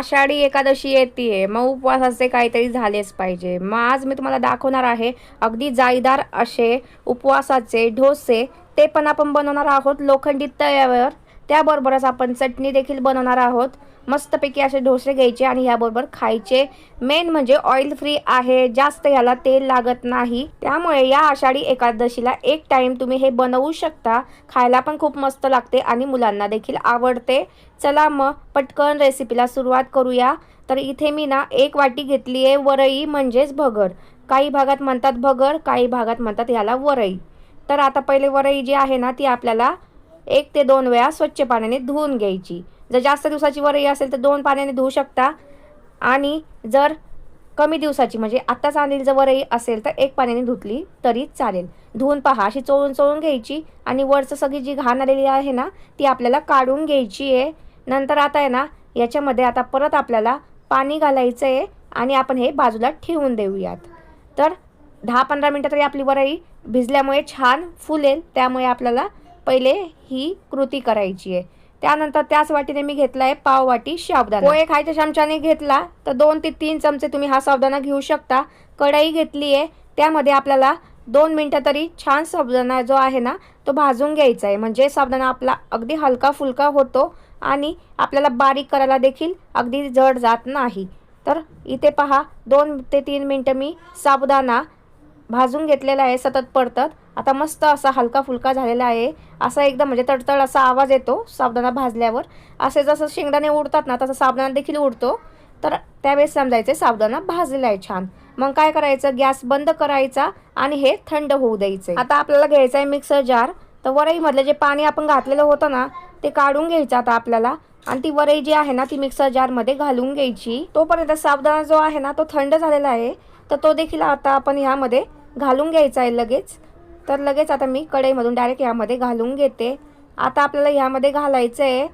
आषाढी एकादशी येते मग उपवासाचे काहीतरी झालेच पाहिजे. मग आज मी तुम्हाला दाखवणार आहे अगदी जाळीदार असे उपवासाचे डोसे. ते पण आपण बनवणार आहोत लोखंडी तव्यावर. त्याबरोबरच आपण चटणी देखील बनवणार आहोत. मस्तपैकी असे डोसे घ्यायचे आणि याबरोबर खायचे. मेन म्हणजे ऑइल फ्री आहे. जास्त याला तेल लागत नाही. त्यामुळे या आषाढी एकादशीला एक टाइम तुम्ही हे बनवू शकता. खायला पण खूप मस्त लागते आणि मुलांना देखील आवडते. चला मग पटकन रेसिपीला सुरुवात करूया. तर इथे मी ना एक वाटी घेतली आहे वरई म्हणजेच भगर. काही भागात म्हणतात भगर काही भागात म्हणतात याला वरई. तर आता पहिले वरई जी आहे ना ती आपल्याला एक ते दोन वेळा स्वच्छ पाण्याने धुवून घ्यायची. जर जास्त दिवसाची वरही असेल तर दोन पाण्याने धुवू शकता. आणि जर कमी दिवसाची म्हणजे आत्ताच आणलेली जर वरही असेल तर एक पाण्याने धुतली तरी चालेल. धुवून पहा अशी चोळून चोळून घ्यायची आणि वरचं सगळी जी घाण आलेली आहे ना ती आपल्याला काढून घ्यायची आहे. नंतर आता आहे ना याच्यामध्ये आता परत आपल्याला पाणी घालायचं आहे आणि आपण हे बाजूला ठेवून देऊयात. तर दहा पंधरा मिनटं तरी आपली वरई भिजल्यामुळे छान फुलेल त्यामुळे आपल्याला पहिले ही कृती करायची आहे. त्यानंतर त्याच वाटीने मी घेतला आहे पाव वाटी साबुदाणा पोहे खायच्या चमच्याने घेतला तर दोन ते तीन चमचे तुम्ही हा साबुदाणा घेऊ शकता. कढई घेतली आहे त्यामध्ये आपल्याला दोन मिनटं तरी छान साबुदाणा जो आहे ना तो भाजून घ्यायचा आहे. म्हणजे साबुदाणा आपला अगदी हलका फुलका होतो आणि आपल्याला बारीक करायला देखील अगदी जड जात नाही. तर इथे पहा दोन ते तीन मिनटं मी साबुदाणा भाजून घेतलेला आहे सतत पडतात आता मस्त असा हलका फुलका झालेला आहे. असा एकदम म्हणजे तडतड असा आवाज येतो साबदाणा भाजल्यावर. असे जसं शेंगदाणे उडतात ना तसं साबदाणा देखील उडतो. तर त्यावेळेस समजायचं साबदाणा भाजलेला आहे छान. मग काय करायचं? गॅस बंद करायचा आणि हे थंड होऊ द्यायचं. आता आपल्याला घ्यायचं आहे मिक्सर जार. तर वरईमधलं जे पाणी आपण घातलेलं होतं ना ते काढून घ्यायचं आता आपल्याला. आणि ती वरई जी आहे ना ती मिक्सर जारमध्ये घालून घ्यायची. तोपर्यंत साबदाणा जो आहे ना तो थंड झालेला आहे. तर तो देखील आता आपण ह्यामध्ये घालून घ्यायचा आहे लगेच. तर लगेच आता मी कढईमधून डायरेक्ट यामध्ये घालून घेते. आता आपल्याला ह्यामध्ये घालायचं आहे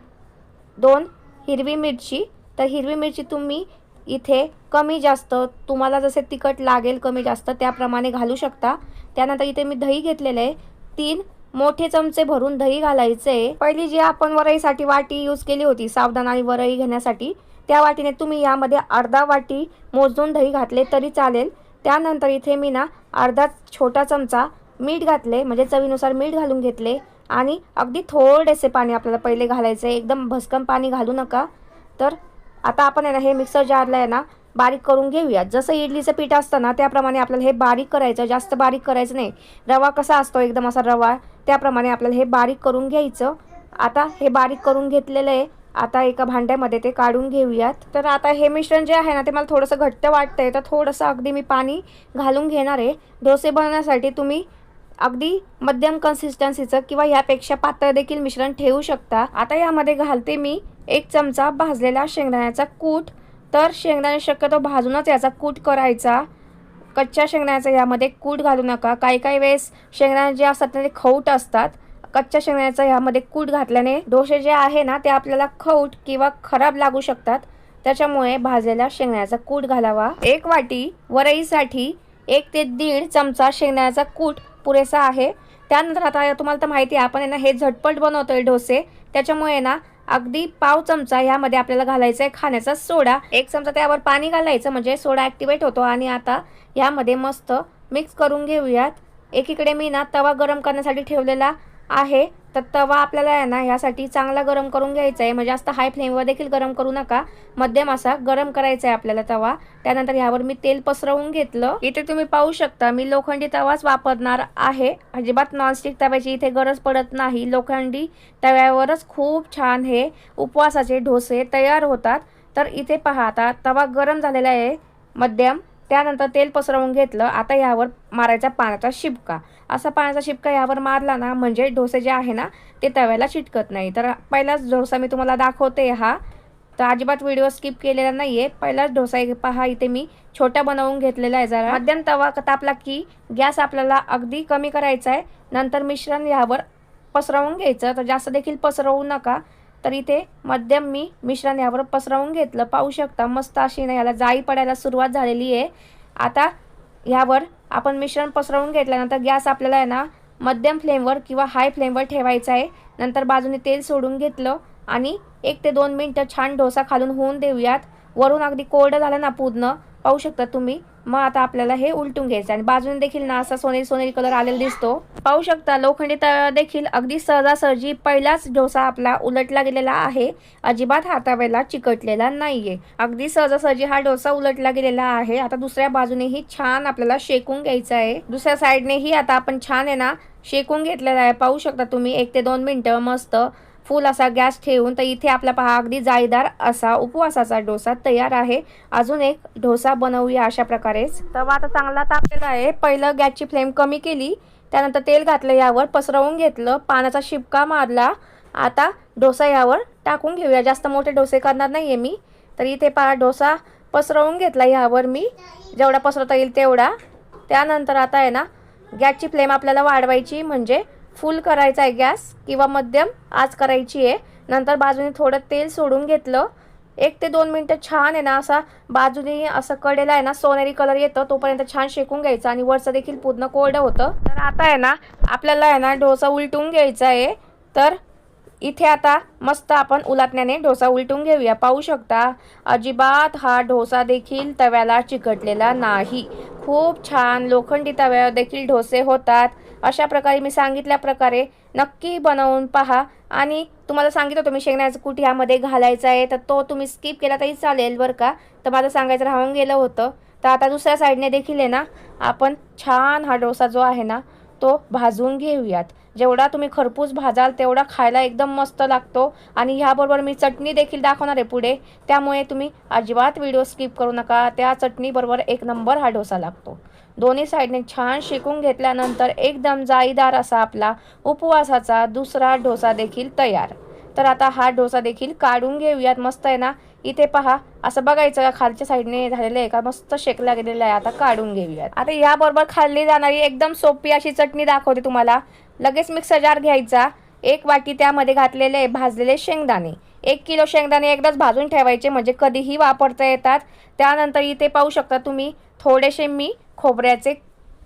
दोन हिरवी मिरची. तर हिरवी मिरची तुम्ही इथे कमी जास्त तुम्हाला जसे तिखट लागेल कमी जास्त त्याप्रमाणे घालू शकता. त्यानंतर इथे मी दही घेतलेलं आहे. तीन मोठे चमचे भरून दही घालायचे आहे पहिली जी आपण वरईसाठी वाटी यूज केली होती सावधान आणि वरई घेण्यासाठी त्या वाटीने तुम्ही यामध्ये अर्धा वाटी मोजून दही घातले तरी चालेल. त्यानंतर इथे मी ना अर्धा छोटा चमचा मीठ घातले म्हणजे चवीनुसार मीठ घालून घेतले आणि अगदी थोडेसे पाणी आपल्याला पहिले घालायचे. एकदम भस्कम पाणी घालू नका. तर आता आपण आहे ना हे मिक्सर जारला आहे ना बारीक करून घेऊया. जसं इडलीचं पीठ असतं ना त्याप्रमाणे आपल्याला हे बारीक करायचं. जास्त बारीक करायचं नाही. रवा कसा असतो एकदम असा रवा त्याप्रमाणे आपल्याला हे बारीक करून घ्यायचं. आता हे बारीक करून घेतलेलं आहे. आता एका भांड्यामध्ये ते काढून घेऊयात. तर आता हे मिश्रण जे आहे ना ते मला थोडंसं घट्ट वाटतंय. तर थोडंसं अगदी मी पाणी घालून घेणार आहे. डोसे बनवण्यासाठी तुम्ही अगदी मध्यम कन्सिस्टन्सीचं किंवा यापेक्षा पातळ देखील मिश्रण ठेवू शकता. आता यामध्ये घालते मी एक चमचा भाजलेला शेंगदाण्याचा कूट. तर शेंगदाणे शक्यतो भाजूनच याचा कूट करायचा. कच्च्या शेंगदाण्याचा यामध्ये कूट घालू नका. काही काही वेळेस शेंगदाणे जे असतात ते खौट असतात. कच्च्या शेंगदाण्याचा यामध्ये कूट घातल्याने डोसे जे आहे ना ते आपल्याला खौट किंवा खराब लागू शकतात. त्याच्यामुळे भाजलेल्या शेंगदाण्याचा कूट घालावा. एक वाटी वरईसाठी एक ते दीड चमचा शेंगदाण्याचा कूट पुरेसा आहे. त्यानंतर आता तुम्हाला तर माहिती आहे आपण आहे ना हे झटपट बनवतोय डोसे. त्याच्यामुळे ना अगदी पाव चमचा ह्यामध्ये आपल्याला घालायचा आहे खाण्याचा सोडा. एक चमचा त्यावर पाणी घालायचं म्हणजे सोडा ॲक्टिवेट होतो. आणि आता यामध्ये मस्त मिक्स करून घेऊयात. एकीकडे मी ना तवा गरम करण्यासाठी ठेवलेला आहे. तर तवा आपल्याला आहे ना यासाठी चांगला गरम करून घ्यायचा आहे. म्हणजे जास्त हाय फ्लेमवर देखील गरम करू नका. मध्यम असा गरम करायचा आहे आपल्याला तवा. त्यानंतर ह्यावर मी तेल पसरवून घेतलं. इथे तुम्ही पाहू शकता मी लोखंडी तवाच वापरणार आहे. अजिबात नॉनस्टिक तव्याची इथे गरज पडत नाही. लोखंडी तव्यावरच खूप छान हे उपवासाचे ढोसे तयार होतात. तर इथे पहा आता तवा गरम झालेला आहे. मध्यम. त्यानंतर तेल पसरवून घेतलं. आता यावर मारायचा पाण्याचा शिपका. असा पाण्याचा शिपका यावर मारला ना म्हणजे डोसे जे आहे ना ते तव्याला चिटकत नाही. तर पहिलाच डोसा मी तुम्हाला दाखवते हा. तर अजिबात व्हिडिओ स्किप केलेला नाही आहे पहिलाच डोसा पहा इथे मी छोटा बनवून घेतलेला आहे जरा. मध्यम तवा तापला की गॅस आपल्याला अगदी कमी करायचा आहे नंतर मिश्रण यावर पसरवून घ्यायचं. तर जास्त देखील पसरवू नका. तर इथे मध्यम मी मिश्रण यावर पसरवून घेतलं. पाहू शकता मस्त अशी ना याला जाळी पडायला सुरुवात झालेली आहे. आता ह्यावर आपण मिश्रण पसरवून घेतल्यानंतर गॅस आपल्याला आहे ना मध्यम फ्लेमवर किंवा हाय फ्लेमवर ठेवायचा आहे. नंतर बाजूने तेल सोडून घेतलं आणि एक ते दोन मिनटं छान डोसा खालून होऊन देऊयात. वरून अगदी कोरडं झालं ना पूर्ण. पाहू शकता तुम्ही मग आता आपल्याला हे उलटून घ्यायचं आणि बाजूने देखील ना असा सोनेरी सोनेरी कलर आलेला दिसतो. पाहू शकता लोखंडी तव्यावर देखील अगदी सहजासहजी पहिलाच डोसा आपला उलटला गेलेला आहे. अजिबात हातावेला चिकटलेला नाहीये. अगदी सहजासहजी हा डोसा उलटला गेलेला आहे. आता दुसऱ्या बाजूनेही छान आपल्याला शेकून घ्यायचा आहे. दुसऱ्या साईडनेही आता आपण छान आहे ना शेकून घेतलेला आहे. पाहू शकता तुम्ही एक ते दोन मिनटं मस्त फुल असा गॅस ठेवून तर इथे आपला पहा अगदी जाळीदार असा उपवासाचा डोसा तयार आहे. अजून एक डोसा बनवूया अशा प्रकारेच. तवा आता चांगला तापलेला आहे. पहिलं गॅसची फ्लेम कमी केली त्यानंतर तेल घातलं यावर पसरवून घेतलं पाण्याचा शिपका मारला. आता डोसा यावर टाकून घेऊया. जास्त मोठे डोसे करणार नाही आहे मी. तर इथे पहा डोसा पसरवून घेतला यावर मी. जेवढा पसरवता येईल तेवढा. त्यानंतर आता आहे ना गॅसची फ्लेम आपल्याला वाढवायची म्हणजे फुल करायचा आहे गॅस किंवा मध्यम आज करायची आहे. नंतर बाजूने थोडं तेल सोडून घेतलं. एक ते दोन मिनटं छान आहे ना असा बाजूने असं कडेला आहे ना सोनेरी कलर येतं तोपर्यंत छान शेकून घ्यायचा आणि वरचं देखील पूर्ण कोरडं होतं. तर आता आहे ना आपल्याला आहे ना डोसा उलटून घ्यायचा आहे. तर इथे आता मस्त आपण उलाटण्याने डोसा उलटून घेऊया. पाहू शकता अजिबात हा डोसा देखील तव्याला चिकटलेला नाही. खूप छान लोखंडी तव्यावर देखील डोसे होतात. अशा प्रकारे मी सांगितल्याप्रकारे नक्की बनवून पहा. आणि तुम्हाला सांगितलं होतं मी शेंगण्याचं कूट ह्यामध्ये घालायचा आहे तर तो तुम्ही स्किप केला तरी चालेल बरं का. तर माझं सांगायचं राहून गेलं होतं. तर आता दुसऱ्या साईडने देखील आहे ना आपण छान हा डोसा जो आहे ना तो भाजून घेऊयात. जेवढा तुम्ही खरपूस भाजाल तेवढा खायला एकदम मस्त लागतो. आणि ह्याबरोबर मी चटणी देखील दाखवणार आहे पुढे. त्यामुळे तुम्ही अजिबात व्हिडिओ स्किप करू नका. त्या चटणीबरोबर एक नंबर हा डोसा लागतो. दोन्ही साईडने छान शेकून घेतल्यानंतर एकदम जाळीदार असा आपला उपवासाचा दुसरा डोसा देखील तयार. तर आता हा डोसा देखील काढून घेऊयात. मस्त आहे ना? इथे पहा. असं बघायचं खालच्या साईडने झालेलं आहे का? मस्त शेकला गेलेला आहे. आता काढून घेऊयात. आता याबरोबर खाल्ली जाणारी एकदम सोपी अशी चटणी दाखवते तुम्हाला. लगेच मिक्सर जार घ्यायचा. एक वाटी त्यामध्ये घातलेले भाजलेले शेंगदाणे. एक किलो शेंगदाणे एकदाच भाजून ठेवायचे म्हणजे कधीही वापरता येतात. त्यानंतर इथे पाहू शकता तुम्ही थोडेसे मी खोबऱ्याचे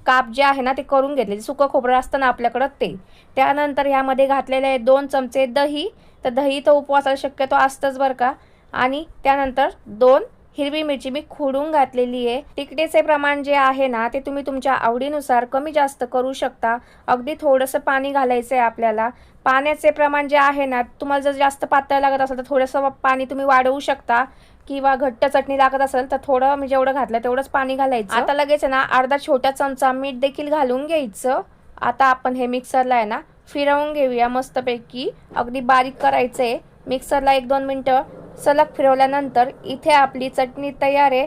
काप जे आहे ना ते करून घेतले. सुकं खोबरं असतं ना आपल्याकडं ते. त्यानंतर ह्यामध्ये घातलेले आहे दोन चमचे दही. तर दही तर उपवासाला शक्यतो असतंच बरं का. आणि त्यानंतर दोन हिरवी मिरची मी खोडून घातलेली आहे. तिखटेचे प्रमाण जे आहे ना ते तुम्ही तुमच्या आवडीनुसार कमी जास्त करू शकता. अगदी थोडंसं पाणी घालायचं आहे आपल्याला. पाण्याचे प्रमाण जे आहे ना तुम्हाला जर जास्त पातळ लागत असेल तर थोडंसं पाणी तुम्ही वाढवू शकता. किंवा घट्ट चटणी लागत असेल तर थोडं मी जेवढं घातलं तेवढंच पाणी घालायचं. आता लगेच आहे ना अर्धा छोटा चमचा मीठ देखील घालून घ्यायचं. आता आपण हे मिक्सरला आहे ना फिरवून घेऊया मस्तपैकी. अगदी बारीक करायचं आहे मिक्सरला एक दोन मिनटं सलग फिरवल्यानंतर इथे आपली चटणी तयार आहे.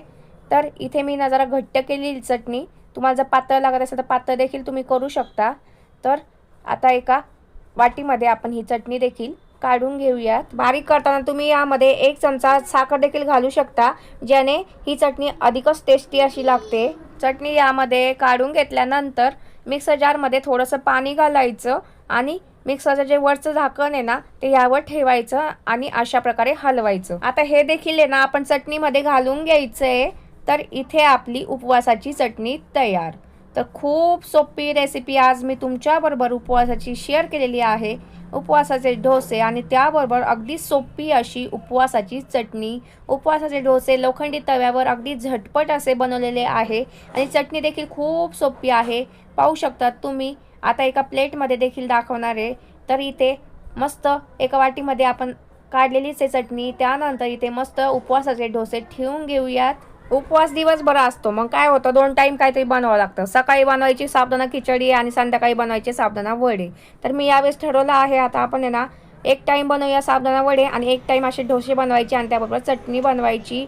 तर इथे मी ना जरा घट्ट केलेली चटणी. तुम्हाला जर पातळ लागत असेल तर पातळ देखील तुम्ही करू शकता. तर आता एका वाटीमध्ये आपण ही चटणी देखील काढून घेऊयात. बारीक करताना तुम्ही यामध्ये एक चमचा साखर देखील घालू शकता ज्याने ही चटणी अधिकच टेस्टी अशी लागते. चटणी यामध्ये काढून घेतल्यानंतर मिक्सर जारमध्ये थोडंसं पाणी घालायचं आणि मिक्सरचं जे वरचं झाकण आहे ना ते यावर ठेवायचं आणि अशा प्रकारे हलवायचं. आता हे देखील आहे ना आपण चटणीमध्ये घालून घ्यायचं आहे तर इथे आपली उपवासाची चटणी तयार. तर खूप सोपी रेसिपी आज मी तुमच्याबरोबर उपवासाची शेअर केलेली आहे. उपवासाचे डोसे आणि त्याबरोबर अगदी सोपी अशी उपवासाची चटणी. उपवासाचे डोसे लोखंडी तव्यावर अगदी झटपट असे बनवलेले आहे आणि चटणी देखील खूप सोपी आहे. पाहू शकतात तुम्ही आता एका प्लेटमध्ये देखील दाखवणार आहे. तर इथे मस्त एका वाटीमध्ये आपण काढलेलीच आहे चटणी. त्यानंतर इथे मस्त उपवासाचे डोसे ठेवून घेऊयात. उपवास दिवसभर असतो. मग काय होतं? दोन टाईम काहीतरी बनवावं लागतं. सकाळी बनवायची साबदाना खिचडी आणि संध्याकाळी बनवायचे साबदाना वडे. तर मी यावेळेस ठरवलं आहे आता आपण आहे ना एक टाईम बनवूया साबदाना वडे आणि एक टाईम असे डोसे बनवायचे आणि त्याबरोबर चटणी बनवायची.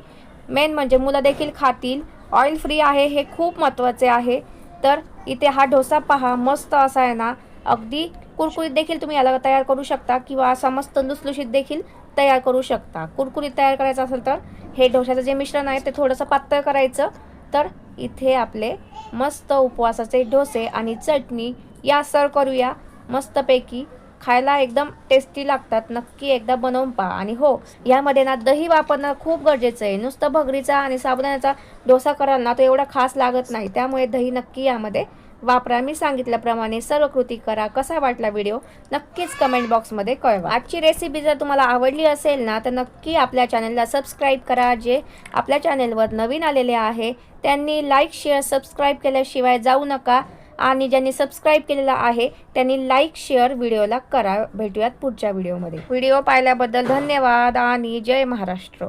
मेन म्हणजे मुलं देखील खातील. ऑइल फ्री आहे हे खूप महत्त्वाचे आहे. तर इथे हा डोसा पहा मस्त असा आहे ना. अगदी कुरकुरीत देखील तुम्ही याला तयार करू शकता किंवा असा मस्त लुसलुशीत देखील तयार करू शकता. कुरकुरीत तयार करायचं असेल तर हे डोशाचं जे मिश्रण आहे ते थोडंसं पातळ करायचं. तर इथे आपले मस्त उपवासाचे डोसे आणि चटणी या सर्व करूया मस्तपैकी. खायला एकदम टेस्टी लागतात. नक्की एकदा बनवून पहा. आणि हो यामध्ये ना दही वापरणं खूप गरजेचं आहे. नुसतं भगरीचा आणि साबुदाण्याचा डोसा कराल ना तो एवढा खास लागत नाही. त्यामुळे दही नक्की यामध्ये वापरा. मी सांगितल्याप्रमाणे सर्व कृती करा. कसा वाटला व्हिडिओ? नक्कीच कमेंट बॉक्समध्ये कळवा. आजची रेसिपी जर तुम्हाला आवडली असेल ना तर नक्की आपल्या चॅनलला सबस्क्राईब करा जे आपल्या चॅनलवर नवीन आलेले आहे. त्यांनी लाईक शेअर सबस्क्राईब केल्याशिवाय जाऊ नका. आणि ज्यांनी सबस्क्राईब केलेला आहे त्यांनी लाईक शेअर व्हिडिओला करा. भेटूयात पुढच्या व्हिडिओमध्ये व्हिडिओ पाहिल्याबद्दल धन्यवाद आणि जय महाराष्ट्र.